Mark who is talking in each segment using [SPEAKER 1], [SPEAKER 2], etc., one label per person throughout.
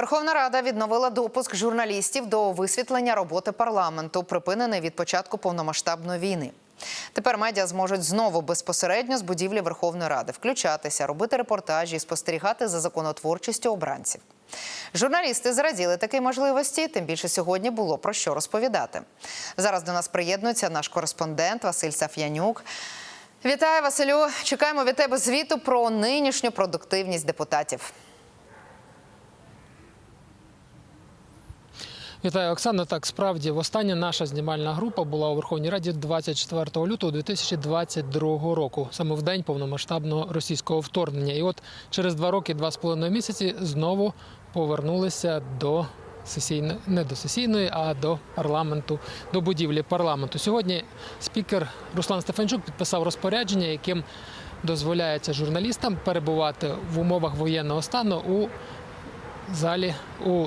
[SPEAKER 1] Верховна Рада відновила допуск журналістів до висвітлення роботи парламенту, припинений від початку повномасштабної війни. Тепер медіа зможуть знову безпосередньо з будівлі Верховної Ради включатися, робити репортажі, спостерігати за законотворчістю обранців. Журналісти зраділи такій можливості, тим більше сьогодні було про що розповідати. Зараз до нас приєднується наш кореспондент Василь Саф'янюк. Вітаю, Василю. Чекаємо від тебе звіту про нинішню продуктивність депутатів.
[SPEAKER 2] Вітаю, Оксана. Так, справді, востаннє наша знімальна група була у Верховній Раді 24 лютого 2022 року, саме в день повномасштабного російського вторгнення. І от через два роки, два з половиною місяці, знову повернулися до сесійної, не до сесійної, а до парламенту, до будівлі парламенту. Сьогодні спікер Руслан Стефанчук підписав розпорядження, яким дозволяється журналістам перебувати в умовах воєнного стану у залі у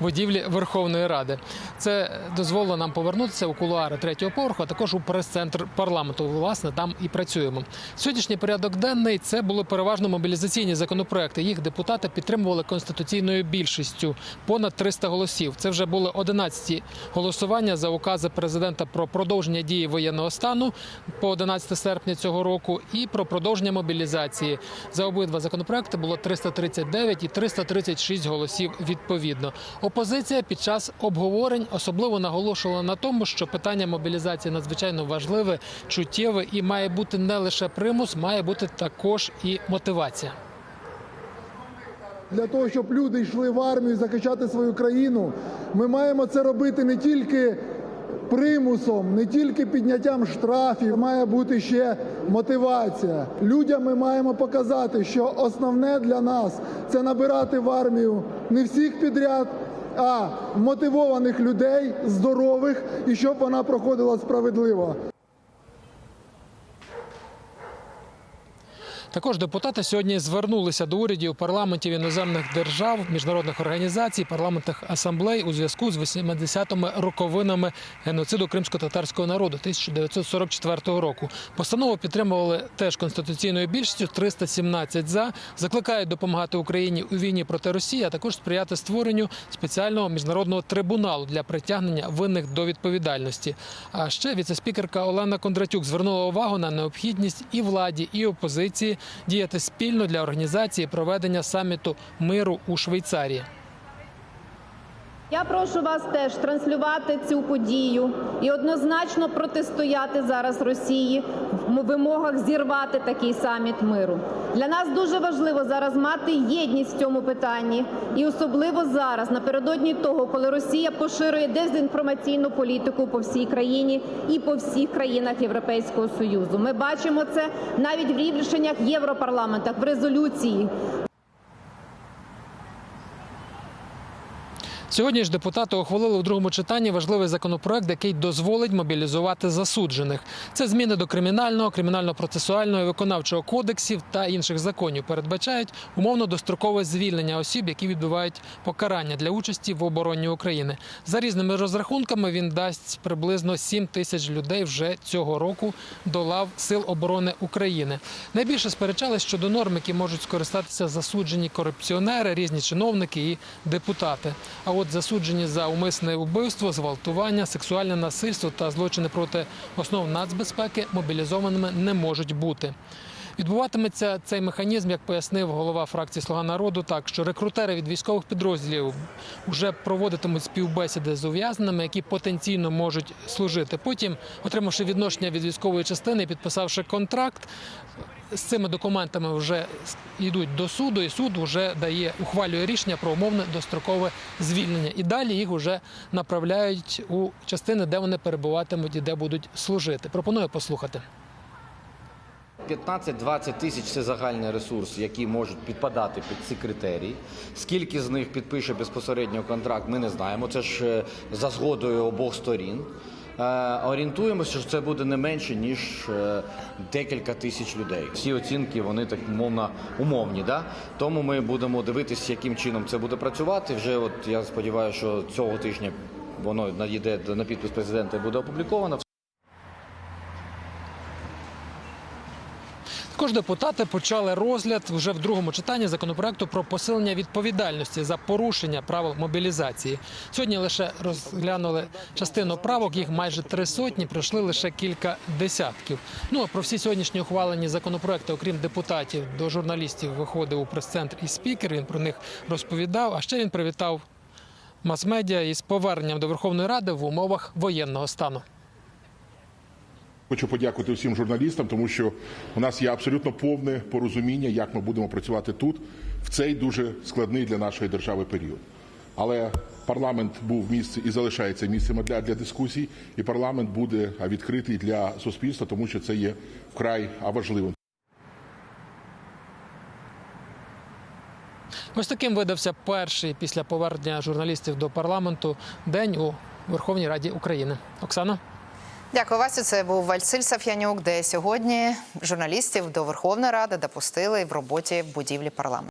[SPEAKER 2] будівлі Верховної Ради. Це дозволило нам повернутися у кулуари третього поверху, а також у прес-центр парламенту. Власне, там і працюємо. Сьогоднішній порядок денний це були переважно мобілізаційні законопроекти. Їх депутати підтримували конституційною більшістю понад 300 голосів. Це вже були 11 голосування за укази президента про продовження дії воєнного стану по 11 серпня цього року і про продовження мобілізації. За обидва законопроекти було 339 і 336 голосів відповідно. Опозиція під час обговорень особливо наголошувала на тому, що питання мобілізації надзвичайно важливе, чуттєве і має бути не лише примус, має бути також і мотивація.
[SPEAKER 3] Для того, щоб люди йшли в армію захищати свою країну, ми маємо це робити не тільки примусом, не тільки підняттям штрафів, має бути ще мотивація. Людям ми маємо показати, що основне для нас це набирати в армію не всіх підряд, а мотивованих людей, здорових, і щоб вона проходила справедливо.
[SPEAKER 2] Також депутати сьогодні звернулися до урядів парламентів іноземних держав, міжнародних організацій, парламентних асамблей у зв'язку з 80-ми роковинами геноциду кримсько-татарського народу 1944 року. Постанову підтримували теж конституційною більшістю 317 за. Закликають допомагати Україні у війні проти Росії, а також сприяти створенню спеціального міжнародного трибуналу для притягнення винних до відповідальності. А ще віцеспікерка Олена Кондратюк звернула увагу на необхідність і владі, і опозиції діяти спільно для організації проведення саміту миру у Швейцарії.
[SPEAKER 4] Я прошу вас теж транслювати цю подію і однозначно протистояти зараз Росії в вимогах зірвати такий саміт миру. Для нас дуже важливо зараз мати єдність в цьому питанні, і особливо зараз, напередодні того, коли Росія поширює дезінформаційну політику по всій країні і по всіх країнах Європейського союзу. Ми бачимо це навіть в рішеннях Європарламентах в резолюції.
[SPEAKER 2] Сьогодні ж депутати ухвалили у другому читанні важливий законопроект, який дозволить мобілізувати засуджених. Це зміни до кримінального, кримінально-процесуального і виконавчого кодексів та інших законів. Передбачають умовно дострокове звільнення осіб, які відбувають покарання для участі в обороні України. За різними розрахунками він дасть приблизно 7 тисяч людей вже цього року до лав сил оборони України. Найбільше сперечались щодо норм, які можуть скористатися засуджені корупціонери, різні чиновники і депутати. А от засуджені за умисне вбивство, зґвалтування, сексуальне насильство та злочини проти основ нацбезпеки мобілізованими не можуть бути. Відбуватиметься цей механізм, як пояснив голова фракції Слуга народу, так що рекрутери від військових підрозділів вже проводитимуть співбесіди з ув'язненими, які потенційно можуть служити. Потім, отримавши відношення від військової частини, підписавши контракт, з цими документами вже йдуть до суду, і суд вже дає ухвалює рішення про умовне дострокове звільнення. І далі їх вже направляють у частини, де вони перебуватимуть і де будуть служити. Пропоную послухати.
[SPEAKER 5] 15-20 тисяч це загальний ресурс, які можуть підпадати під ці критерії. Скільки з них підпише безпосередньо контракт, ми не знаємо. Це ж е, за згодою обох сторін. Е, Орієнтуємося, що це буде не менше ніж е, декілька тисяч людей. Всі оцінки вони так умовно умовні. Да? Тому ми будемо дивитися, яким чином це буде працювати. Вже от я сподіваюся, що цього тижня воно надійде на підпис президента і буде опубліковано.
[SPEAKER 2] Також депутати почали розгляд вже в другому читанні законопроекту про посилення відповідальності за порушення правил мобілізації. Сьогодні лише розглянули частину правок, їх майже три сотні, пройшли лише кілька десятків. Ну а про всі сьогоднішні ухвалені законопроекти, окрім депутатів, до журналістів виходив у прес-центр і спікер. Він про них розповідав. А ще він привітав мас-медіа із поверненням до Верховної Ради в умовах воєнного стану.
[SPEAKER 6] Хочу подякувати всім журналістам, тому що у нас є абсолютно повне порозуміння, як ми будемо працювати тут в цей дуже складний для нашої держави період. Але парламент був місце і залишається місцем для, для дискусій, і парламент буде відкритий для суспільства, тому що це є вкрай важливим.
[SPEAKER 2] Ось таким видався перший після повернення журналістів до парламенту день у Верховній Раді України. Оксана.
[SPEAKER 1] Дякую, Васю. Це був Вальсиль Саф'янюк, де сьогодні журналістів до Верховної Ради допустили в роботі будівлі парламенту.